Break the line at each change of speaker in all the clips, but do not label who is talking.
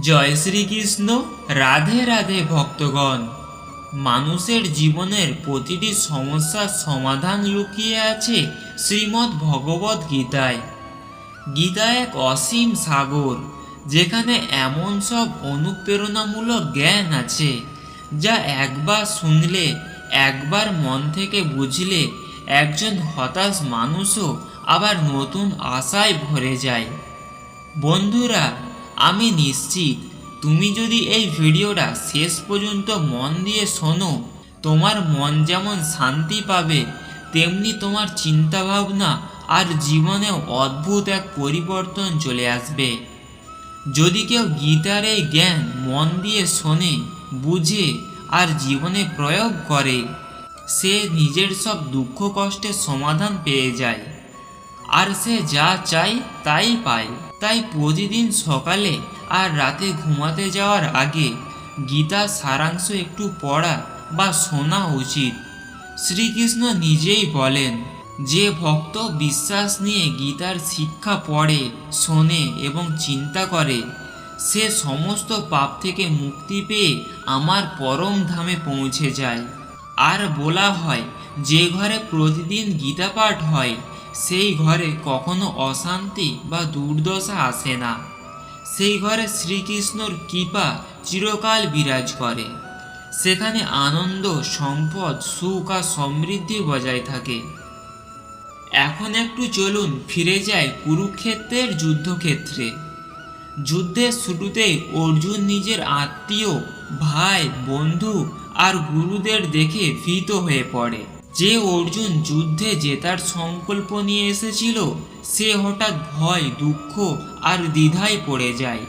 জয় শ্রীকৃষ্ণ, রাধে রাধে ভক্তগণ। মানুষের জীবনের প্রতিটি সমস্যার সমাধান লুকিয়ে আছে শ্রীমদ্ ভগবত গীতায়। গীতা এক অসীম সাগর, যেখানে এমন সব অনুপ্রেরণামূলক জ্ঞান আছে, যা একবার শুনলে, একবার মন থেকে বুঝলে, একজন হতাশ মানুষও আবার নতুন আশায় ভরে যায়। বন্ধুরা আমি নিশ্চিত, তুমি যদি এই ভিডিওটা শেষ পর্যন্ত মন দিয়ে শোনো, তোমার মন যেমন শান্তি পাবে, তেমনি তোমার চিন্তাভাবনা আর জীবনে অদ্ভুত এক পরিবর্তন চলে আসবে। যদি কেউ গীতার এই জ্ঞান মন দিয়ে শোনে, বুঝে আর জীবনে প্রয়োগ করে, সে নিজের সব দুঃখ কষ্টের সমাধান পেয়ে যায়। আর সে যা চায় তাই পায়। তাই প্রতিদিন সকালে আর রাতে ঘুমাতে যাওয়ার আগে গীতার সারাংশ একটু পড়া বা শোনা উচিত। শ্রীকৃষ্ণ নিজেই বলেন, যে ভক্ত বিশ্বাস নিয়ে গীতার শিক্ষা পড়ে, শোনে এবং চিন্তা করে, সে সমস্ত পাপ থেকে মুক্তি পেয়ে আমার পরম ধামে পৌঁছে যায়। আর বলা হয়, যে ঘরে প্রতিদিন গীতা পাঠ হয় সেই ঘরে কখনো অশান্তি বা দুর্দশা আসে না। সেই ঘরে শ্রীকৃষ্ণর কৃপা চিরকাল বিরাজ করে। সেখানে আনন্দ, সম্পদ, সুখ আর সমৃদ্ধি বজায় থাকে। এখন একটু চলুন, ফিরে যাই কুরুক্ষেত্রের যুদ্ধক্ষেত্রে। যুদ্ধের শুরুতেই অর্জুন নিজের আত্মীয়, ভাই, বন্ধু আর গুরুদের দেখে ভীত হয়ে পড়ে। যে অর্জুন যুদ্ধে জেতার সংকল্প নিয়ে এসেছিল, সে হঠাৎ ভয়, দুঃখ আর দ্বিধায় পড়ে যায়।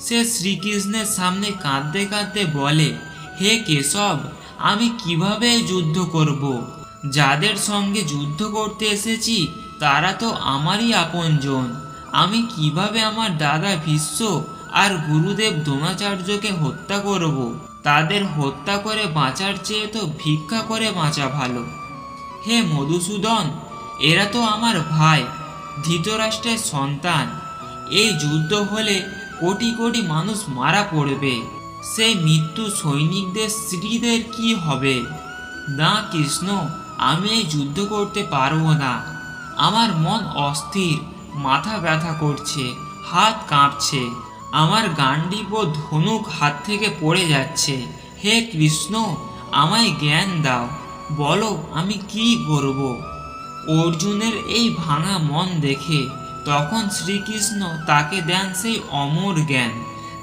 সে শ্রীকৃষ্ণের সামনে কাঁদতে কাঁদতে বলে, হে কেশব, আমি কীভাবে যুদ্ধ করব? যাদের সঙ্গে যুদ্ধ করতে এসেছি, তারা তো আমারই আপনজন। আমি কীভাবে আমার দাদা ভীষ্ম আর গুরুদেব দ্রোণাচার্যকে হত্যা করব। তাদের হত্যা করে বাঁচার চেয়ে তো ভিক্ষা করে বাঁচা ভালো। হে মধুসূদন, এরা তো আমার ভাই, ধৃতরাষ্ট্রের সন্তান। এই যুদ্ধ হলে কোটি কোটি মানুষ মারা পড়বে। সেই মৃত্যু সৈনিকদের, স্ত্রীদের কি হবে? না কৃষ্ণ, আমি এই যুদ্ধ করতে পারব না। আমার মন অস্থির, মাথা ব্যথা করছে, হাত কাঁপছে। আমার গান্ডীব ধনুক হাত থেকে পড়ে যাচ্ছে। হে কৃষ্ণ, আমায় জ্ঞান দাও। বলো, আমি কি করব? অর্জুনের এই ভাঙা মন দেখে তখন শ্রীকৃষ্ণ তাকে দেন সেই অমর জ্ঞান,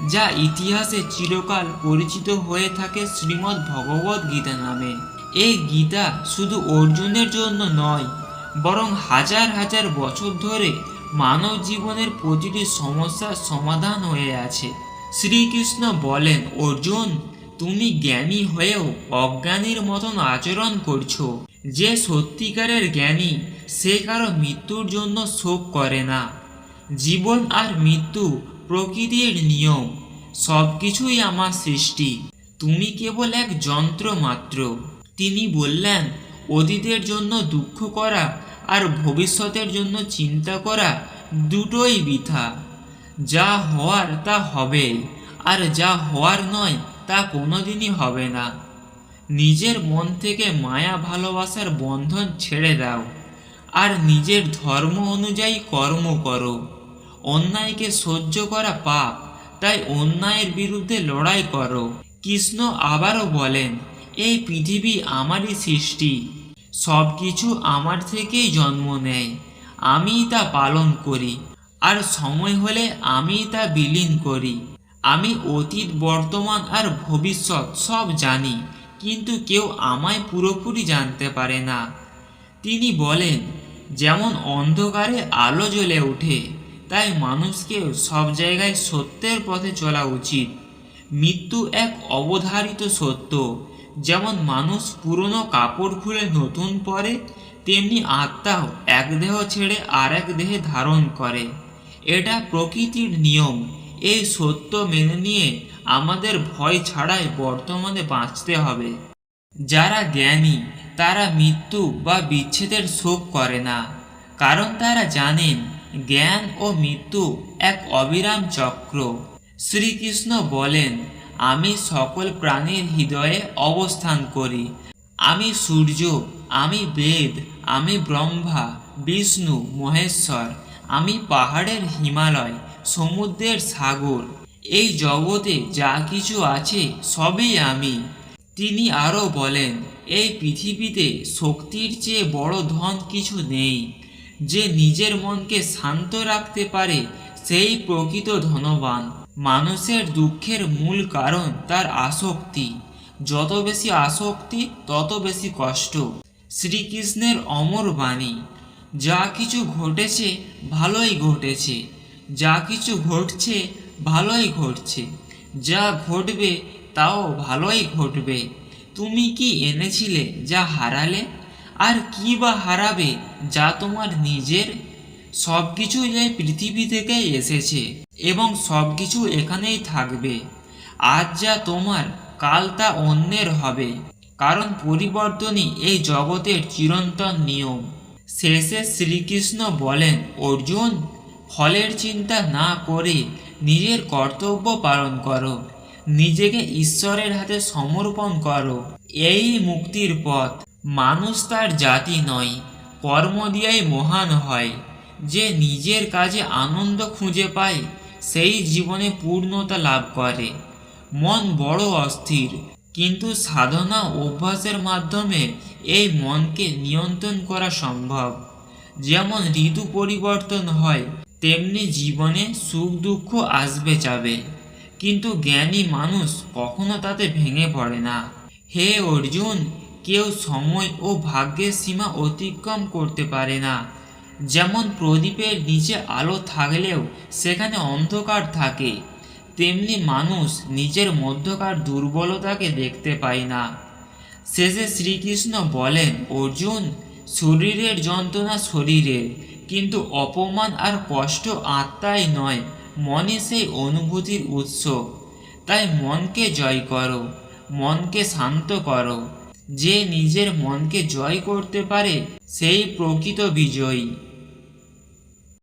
যা ইতিহাসে চিরকাল পরিচিত হয়ে থাকে শ্রীমদ্ ভগবত গীতা নামে। এই গীতা শুধু অর্জুনের জন্য নয়, বরং হাজার হাজার বছর ধরে মানব জীবনের প্রতিটি সমস্যার সমাধান হয়ে আছে। শ্রীকৃষ্ণ বলেন, অর্জুন, তুমি জ্ঞানী হয়েও অজ্ঞানীর মতন আচরণ করছ। যে সত্যিকারের জ্ঞানী, সে কারও মৃত্যুর জন্য শোক করে না। জীবন আর মৃত্যু প্রকৃতির নিয়ম সব কিছুই আমার সৃষ্টি। তুমি কেবল এক যন্ত্র মাত্র তিনি বললেন, অতীতের জন্য দুঃখ করা আর ভবিষ্যতের জন্য চিন্তা করা দুটোই বৃথা। যা হওয়ার তা হবে, আর যা হওয়ার নয় তা কোনোদিনই হবে না। নিজের মন থেকে মায়া ভালোবাসার বন্ধন ছেড়ে দাও, আর নিজের ধর্ম অনুযায়ী কর্ম করো। অন্যায়কে সহ্য করা পাপ, তাই অন্যায়ের বিরুদ্ধে লড়াই করো। কৃষ্ণ আবারও বলেন, এই পৃথিবী আমারই সৃষ্টি। সব কিছু আমার থেকেই জন্ম নেয়। আমিই তা পালন করি। আর সময় হলে আমিই তা বিলীন করি। আমি অতীত, বর্তমান আর ভবিষ্যৎ সব জানি, কিন্তু কেউ আমায় পুরোপুরি জানতে পারে না। তিনি বলেন, যেমন অন্ধকারে আলো জ্বলে ওঠে, তাই মানুষকে সব জায়গায় সত্যের পথে চলা উচিত। মৃত্যু এক অবধারিত সত্য। যেমন মানুষ পুরনো কাপড় খুলে নতুন পরে, তেমনি আত্মাও এক দেহ ছেড়ে আর এক দেহে ধারণ করে। এটা প্রকৃতির নিয়ম। এই সত্য মেনে নিয়ে আমাদের ভয় ছাড়াই বর্তমানে বাঁচতে হবে। যারা জ্ঞানী, তারা মৃত্যু বা বিচ্ছেদের শোক করে না। কারণ তারা জানেন, জ্ঞান ও মৃত্যু এক অবিরাম চক্র। শ্রীকৃষ্ণ বলেন আমি সকল প্রাণীর হৃদয়ে অবস্থান করি। আমি সূর্য, আমি বেদ, আমি ব্রহ্মা, বিষ্ণু, মহেশ্বর, আমি পাহাড়ের হিমালয়, সমুদ্রের সাগর। এই জগতে যা কিছু আছে, সবই আমি। তিনি আরও বলেন, এই পৃথিবীতে শক্তির চেয়ে বড় ধন কিছু নেই। যে নিজের মনকে শান্ত রাখতে পারে, সেই প্রকৃত ধনবান। মানুষের দুঃখের মূল কারণ তার আসক্তি। যত বেশি আসক্তি, তত বেশি কষ্ট। শ্রীকৃষ্ণের অমর বাণী, যা কিছু ঘটেছে, ভালোই ঘটেছে। যা কিছু ঘটছে, ভালোই ঘটছে। যা ঘটবে, তাও ভালোই ঘটবে। তুমি কি এনেছিলে, যা হারালে? আর কি বা হারাবে, যা তোমার নিজের? সব কিছু এই পৃথিবী থেকেই এসেছে এবং সব কিছু এখানেই থাকবে। আজ যা তোমার, কাল তা অন্যের হবে। কারণ পরিবর্তনই এই জগতের চিরন্তন নিয়ম। শেষে শ্রীকৃষ্ণ বলেন, অর্জুন, ফলের চিন্তা না করে নিজের কর্তব্য পালন করো। নিজেকে ঈশ্বরের হাতে সমর্পণ করো। এই মুক্তির পথ। মানুষ তার জাতি নয়, কর্ম দিয়াই মহান হয়। যে নিজের কাজে আনন্দ খুঁজে পায়, সেই জীবনে পূর্ণতা লাভ করে। মন বড় অস্থির, কিন্তু সাধনা অভ্যাসের মাধ্যমে এই মনকে নিয়ন্ত্রণ করা সম্ভব। যেমন ঋতু পরিবর্তন হয়, তেমনি জীবনে সুখ দুঃখ আসবে যাবে। কিন্তু জ্ঞানী মানুষ কখনো তাতে ভেঙে পড়ে না। হে অর্জুন, কেউ সময় ও ভাগ্যের সীমা অতিক্রম করতে পারে না। যেমন প্রদীপের নিচে আলো থাকলেও সেখানে অন্ধকার থাকে, তেমনি মানুষ নিজের মধ্যকার দুর্বলতাকে দেখতে পায় না। শেষে শ্রীকৃষ্ণ বলেন, অর্জুন, শরীরের যন্ত্রণা শরীরের কিন্তু অপমান আর কষ্ট আত্মায় নয়, মনে সেই অনুভূতির উৎস। তাই মনকে জয় করো, মনকে শান্ত করো। যে নিজের মনকে জয় করতে পারে, সেই প্রকৃত বিজয়ী।